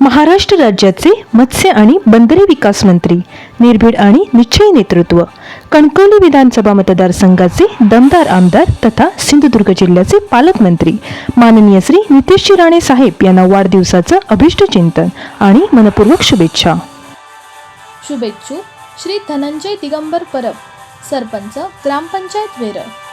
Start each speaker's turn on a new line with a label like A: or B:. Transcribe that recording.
A: महाराष्ट्र राज्याचे मत्स्य आणि बंदरे विकास मंत्री निर्भीड आणि निश्चय नेतृत्व कणकवली विधानसभा मतदारसंघाचे दमदार आमदार तथा सिंधुदुर्ग जिल्ह्याचे पालकमंत्री माननीय श्री नितेशजी राणे साहेब यांना वाढदिवसाचं अभिष्ट चिंतन आणि मनपूर्वक शुभेच्छा.
B: शुभेच्छू. श्री धनंजय दिगंबर परब सरपंच ग्रामपंचायत वेरळ.